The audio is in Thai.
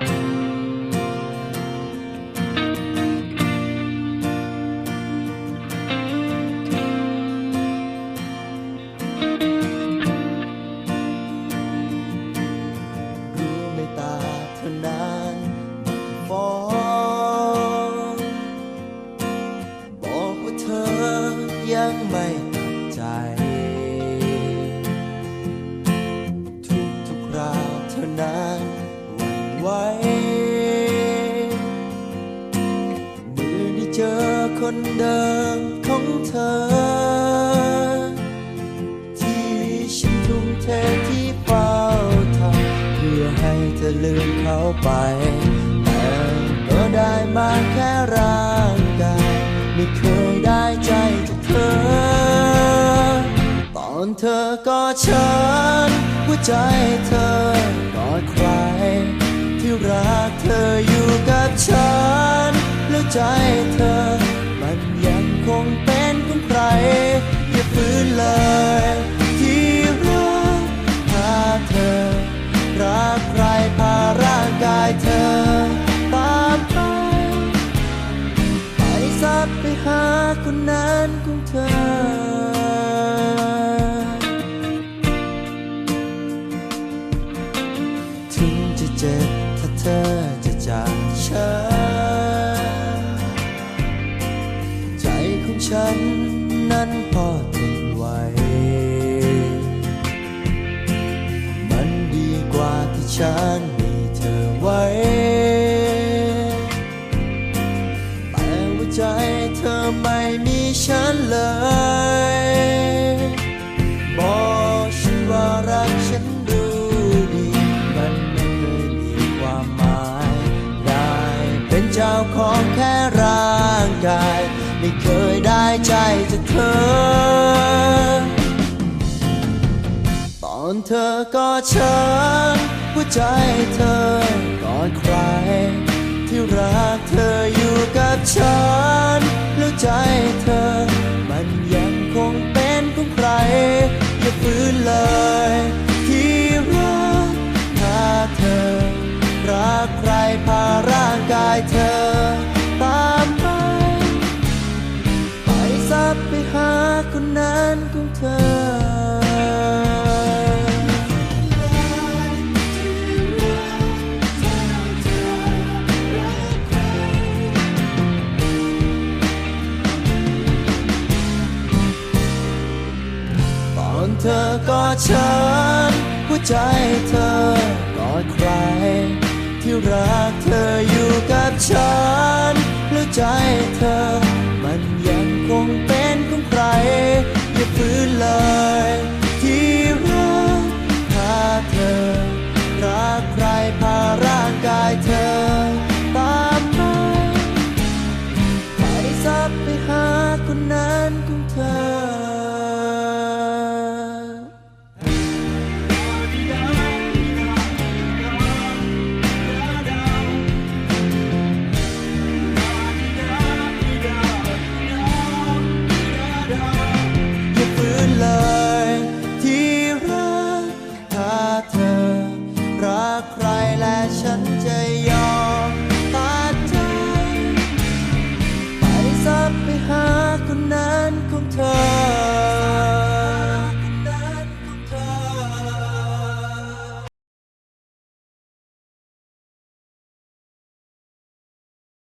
รู้ คนเดิมของเธอ ที่ฉันทุ่มเทที่เฝ้าทำเพื่อให้เธอลืมเขาไป แต่ก็ได้มาแค่ร่างกายไม่เคยได้ใจจากเธอ ตอนเธอกอดฉันหัวใจเธอกอดใคร ที่รักเธออยู่กับฉันแล้วใจ คนนั้นของเธอ ถึงจะเจ็บถ้าเธอจะจากฉัน ใจของฉันนั้นพอทนไหว มันดีกว่าที่ฉันมีเธอไว้ แต่ว่าใจเธอ ไม่มีฉันเลยบอกฉันว่ารักฉันดูดี มันไม่เคยมีความหมาย ได้เป็นเจ้าของแค่ร่างกาย ไม่เคยได้ใจจากเธอ ตอนเธอกอดฉัน พาร่างกายเธอ ตามไป ไปซับไปหาคนนั้นของเธอตอนเธอกอดฉันหัวใจเธอกอดใคร ที่รักเธออยู่กับฉันแล้วใจเธอ